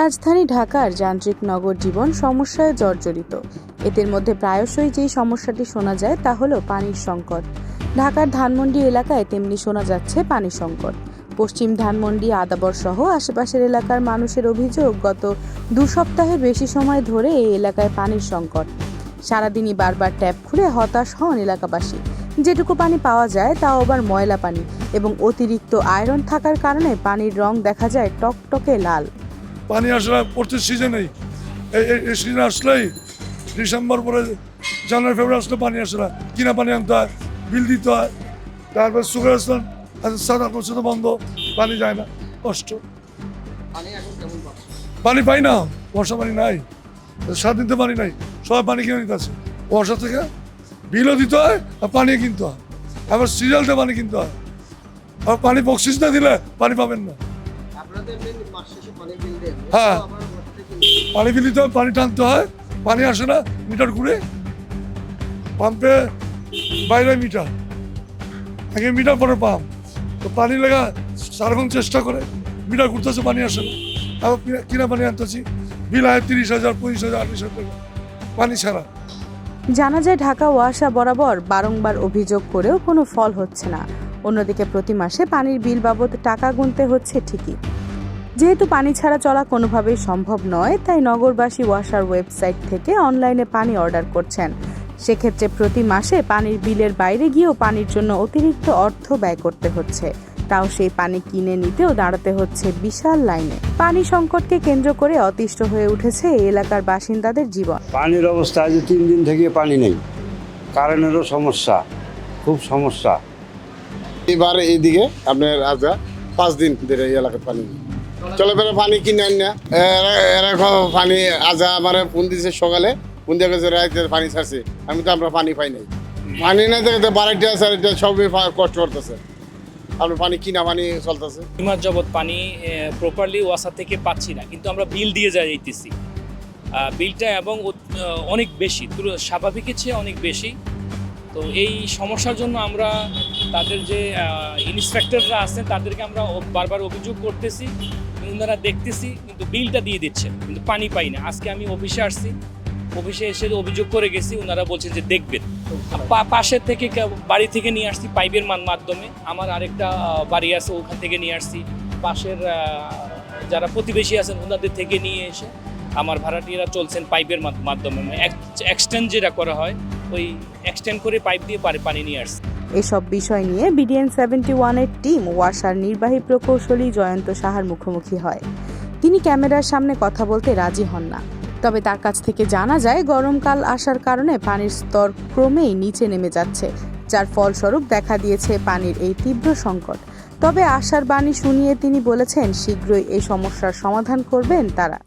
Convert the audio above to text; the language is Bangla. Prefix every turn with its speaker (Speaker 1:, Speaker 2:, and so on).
Speaker 1: রাজধানী ঢাকার যান্ত্রিক নগর জীবন সমস্যায় জর্জরিত। এদের মধ্যে প্রায়শই যেই সমস্যাটি শোনা যায় তা হলো পানির সংকট। ঢাকার ধানমন্ডি এলাকায় তেমনি শোনা যাচ্ছে পানি সংকট। পশ্চিম ধানমন্ডি, আদাবর সহ আশেপাশের এলাকার মানুষের অভিযোগ, গত দু সপ্তাহের বেশি সময় ধরে এই এলাকায় পানির সংকট। সারাদিনই বারবার ট্যাপ খুলে হতাশ হন এলাকাবাসী। যেটুকু পানি পাওয়া যায় তাও আবার ময়লা পানি এবং অতিরিক্ত আয়রন থাকার কারণে পানির রং দেখা যায় টকটকে লাল।
Speaker 2: পানি আসলে প্রতি সিজনেই এই সিজন আসলেই ডিসেম্বর পরে জানুয়ারি ফেব্রুয়ারি আসলে পানি আসে না। কিনা পানি আনতে হয় বিল দিতে হয় তারপর সুগার স্থান সাদা করছে তো বন্ধ পানি যায় না কষ্ট। পানি পাই না বর্ষা পানি নাই সাত দিন তো পানি নাই সবাই পানি কিনে নিতে আছে বর্ষা থেকে বিলও দিতে হয় আর পানি কিনতে হয়। আবার সিরিয়ালতে পানি কিনতে হয়। আর পানি বক্সিস না দিলে পানি পাবেন না। হ্যাঁ। পানি বিল দিতে হয়। পানি টানতে হয় পানি আসে না মিটার ঘুরে পাম্পে বাইরে মিটার। আগে মিটার পরে পাম্প। তো পানি লাগা সারাক্ষণ চেষ্টা করে মিটার ঘুরতেছে পানি আসে না। আবার কিনা- কিনা পানি আনতেছি বিল আয় তিরিশ হাজার পঁচিশ হাজার আঠাশ হাজার পানি ছাড়া।
Speaker 1: জানা যায় ঢাকা ওয়াসা বরাবর বারংবার অভিযোগ করেও কোনো ফল হচ্ছে না। অন্যদিকে প্রতি মাসে পানির বিল বাবদ টাকা গুনতে হচ্ছে ঠিকই। যেহেতু পানি ছাড়া চলা কোনোভাবেই সম্ভব নয় তাই নগরবাসী ওয়াসার ওয়েবসাইট থেকে অনলাইনে পানি অর্ডার করছেন। সেক্ষেত্রে প্রতি মাসে পানির বিলের বাইরে গিয়েও পানির জন্য অতিরিক্ত অর্থ ব্যয় করতে হচ্ছে। তাও সেই পানি কিনে নিতেও দাঁড়াতে হচ্ছে বিশাল লাইনে। পানি সংকটকে কেন্দ্র করে অতিষ্ঠ হয়ে উঠেছে এই এলাকার বাসিন্দাদের জীবন।
Speaker 3: পানির অবস্থা আজ তিন দিন থেকে পানি নেই। কারেন্টেরও সমস্যা খুব সমস্যা।
Speaker 4: এবার এইদিকে আপনার আজা পাঁচ দিন ধরে এই এলাকায় পানি নেই। চলে বেড়ে পানি কিনে আন না। এরা- পানি আজা আমার ফোন দিছে সকালে। ফোন দিয়ে গেছে রাইতে পানি ছাড়ছে। আমি তো আমরা পানি পাই নাই। পানি না দেখতে বাড়িটা সারিটা সবই কষ্ট করতেছে। আপনার পানি কিনা পানি চলতেছে।
Speaker 5: মাস যাবৎ পানি প্রপারলি ওয়াসা থেকে পাচ্ছি না। কিন্তু আমরা বিল দিয়ে যাই যাইতেছি বিলটা এবং অনেক বেশি স্বাভাবিকের চেয়ে অনেক বেশি। তো এই সমস্যার জন্য আমরা তাদের যে ইন্সপেক্টররা আছেন, তাদেরকে আমরা বারবার অভিযোগ করতেছি। ওনারা দেখতেছি, কিন্তু বিলটা দিয়ে দিচ্ছে, কিন্তু পানি পাই না। আজকে আমি অফিসে আসছি, অফিসে এসে অভিযোগ করে গেছি, ওনারা বলছেন যে দেখবেন। পাশের থেকে বাড়ি থেকে নিয়ে আসছি পাইপের মান- মাধ্যমে। আমার আরেকটা বাড়ি আছে, ওখান থেকে নিয়ে আসছি। পাশের যারা প্রতিবেশী আছেন, ওনাদের থেকে নিয়ে এসে আমার ভাড়াটিয়ারা চলছেন পাইপের মাধ- মাধ্যমে। এক্সটেন্ড যেটা করা হয়, ওই এক্সটেন্ড করে পাইপ দিয়ে পানি নিয়ে আসছে।
Speaker 1: এসব বিষয় নিয়ে বিডিএন সেভেন্টি ওয়ানের টিম ওয়াসার নির্বাহী প্রকৌশলী জয়ন্ত সাহার মুখোমুখি হয়। তিনি ক্যামেরার সামনে কথা বলতে রাজি হন না। তবে তার কাছ থেকে জানা যায়, গরমকাল আসার কারণে পানির স্তর ক্রমেই নিচে নেমে যাচ্ছে, যার ফলস্বরূপ দেখা দিয়েছে পানির এই তীব্র সংকট। তবে আশার বাণী শুনিয়ে তিনি বলেছেন, শীঘ্রই এই সমস্যার সমাধান করবেন তারা।